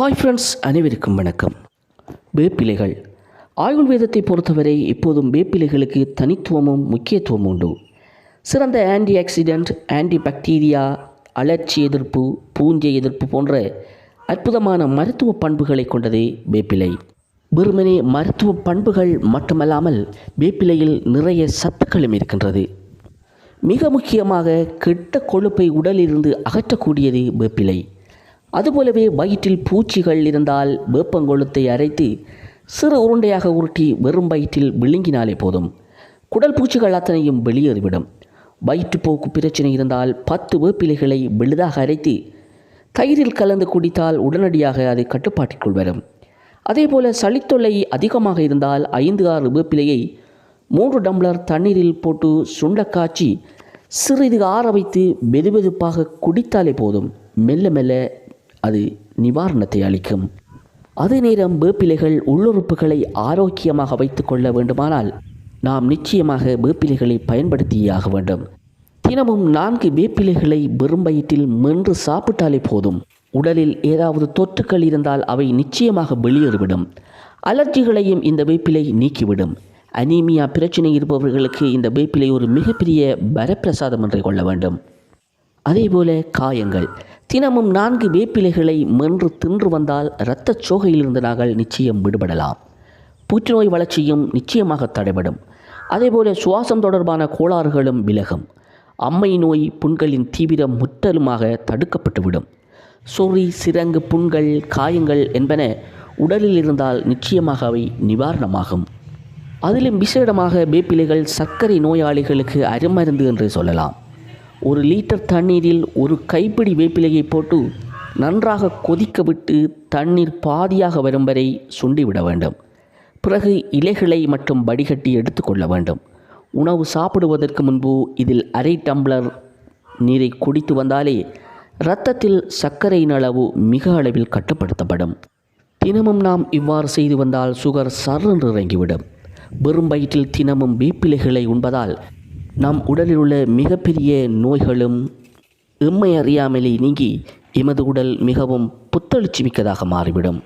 Hi friends அனைவருக்கும் வணக்கம். வேப்பிலைகள். ஆயுர்வேதத்தை பொறுத்தவரை இப்போதும் வேப்பிலைகளுக்கு தனித்துவமும் முக்கியத்துவம் உண்டு. சிறந்த ஆன்டி ஆக்சிடென்ட் ஆன்டி பாக்டீரியா அலர்ச்சி எதிர்ப்பு பூஞ்சை எதிர்ப்பு போன்ற அற்புதமான மருத்துவ பண்புகளை கொண்டதே வேப்பிலை. வெறுமனே மருத்துவ பண்புகள் மட்டுமல்லாமல் வேப்பிலையில் நிறைய சத்துக்களும் இருக்கின்றது. மிக முக்கியமாக கெட்ட கொழுப்பை உடலிலிருந்து அகற்றக்கூடியது வேப்பிலை. அதுபோலவே வயிற்றில் பூச்சிகள் இருந்தால் வேப்பங்கொழுத்தை அரைத்து சிறு உருண்டையாக உருட்டி வெறும் வயிற்றில் விழுங்கினாலே போதும். குடல் பூச்சிகள் அத்தனையும் வெளியேறிவிடும். வயிற்றுப்போக்கு பிரச்சனை இருந்தால் பத்து வேப்பிலைகளை வெளிதாக அரைத்து தயிரில் கலந்து குடித்தால் உடனடியாக அது கட்டுப்பாட்டிற்குள் வரும். அதேபோல சளித்தொல்லை அதிகமாக இருந்தால் ஐந்து ஆறு வேப்பிலையை மூன்று டம்ளர் தண்ணீரில் போட்டு சுண்ட காய்ச்சி சிறிது ஆற வைத்து வெதுவெதுப்பாக குடித்தாலே போதும். மெல்ல மெல்ல அது நிவாரணத்தை அளிக்கும். அதே நேரம் வேப்பிலைகள் உள்ளுறுப்புகளை ஆரோக்கியமாக வைத்து கொள்ள வேண்டுமானால் நாம் நிச்சயமாக வேப்பிலைகளை பயன்படுத்தியாக ஆக வேண்டும். தினமும் நான்கு வேப்பிலைகளை வெறும் வயிற்றில் மென்று சாப்பிட்டாலே போதும். உடலில் ஏதாவது தொற்றுக்கள் இருந்தால் அவை நிச்சயமாக வெளியேறிவிடும். அலர்ஜிகளையும் இந்த வேப்பிலை நீக்கிவிடும். அனீமியா பிரச்சனை இருப்பவர்களுக்கு இந்த வேப்பிலை ஒரு மிகப்பெரிய வரப்பிரசாதம் என்று கொள்ள வேண்டும். அதேபோல காயங்கள். தினமும் நான்கு வேப்பிலைகளை மென்று தின்று வந்தால் இரத்தச் சோகையிலிருந்து நாங்கள் நிச்சயம் விடுபடலாம். புற்றுநோய் வளர்ச்சியும் நிச்சயமாக தடைபடும். அதேபோல சுவாசம் தொடர்பான கோளாறுகளும் விலகும். அம்மை நோய் புண்களின் தீவிரம் முற்றலுமாக தடுக்கப்பட்டுவிடும். சொறி சிரங்கு புண்கள் காயங்கள் என்பன உடலில் இருந்தால் நிச்சயமாக அவை நிவாரணமாகும். அதிலும் விசேடமாக வேப்பிலைகள் சர்க்கரை நோயாளிகளுக்கு அருமருந்து என்று சொல்லலாம். ஒரு லிட்டர் தண்ணீரில் ஒரு கைப்பிடி வேப்பிலையை போட்டு நன்றாக கொதிக்க விட்டு தண்ணீர் பாதியாக வரும் வரை சுண்டிவிட வேண்டும். பிறகு இலைகளை மற்றும் வடிகட்டி எடுத்துக்கொள்ள வேண்டும். உணவு சாப்பிடுவதற்கு முன்பு இதில் அரை டம்ளர் நீரை குடித்து வந்தாலே இரத்தத்தில் சர்க்கரையின் அளவு மிக அளவில் கட்டுப்படுத்தப்படும். தினமும் நாம் இவ்வாறு செய்து வந்தால் சுகர் சர்றென்று இறங்கிவிடும். வெறும் வயிற்றில் தினமும் வேப்பிலைகளை உண்பதால் நம் உடலில் உள்ள மிகப்பெரிய நோய்களும் எம்மை அறியாமலே நீங்கி எமது உடல் மிகவும் புத்தெழுச்சி மிக்கதாக மாறிவிடும்.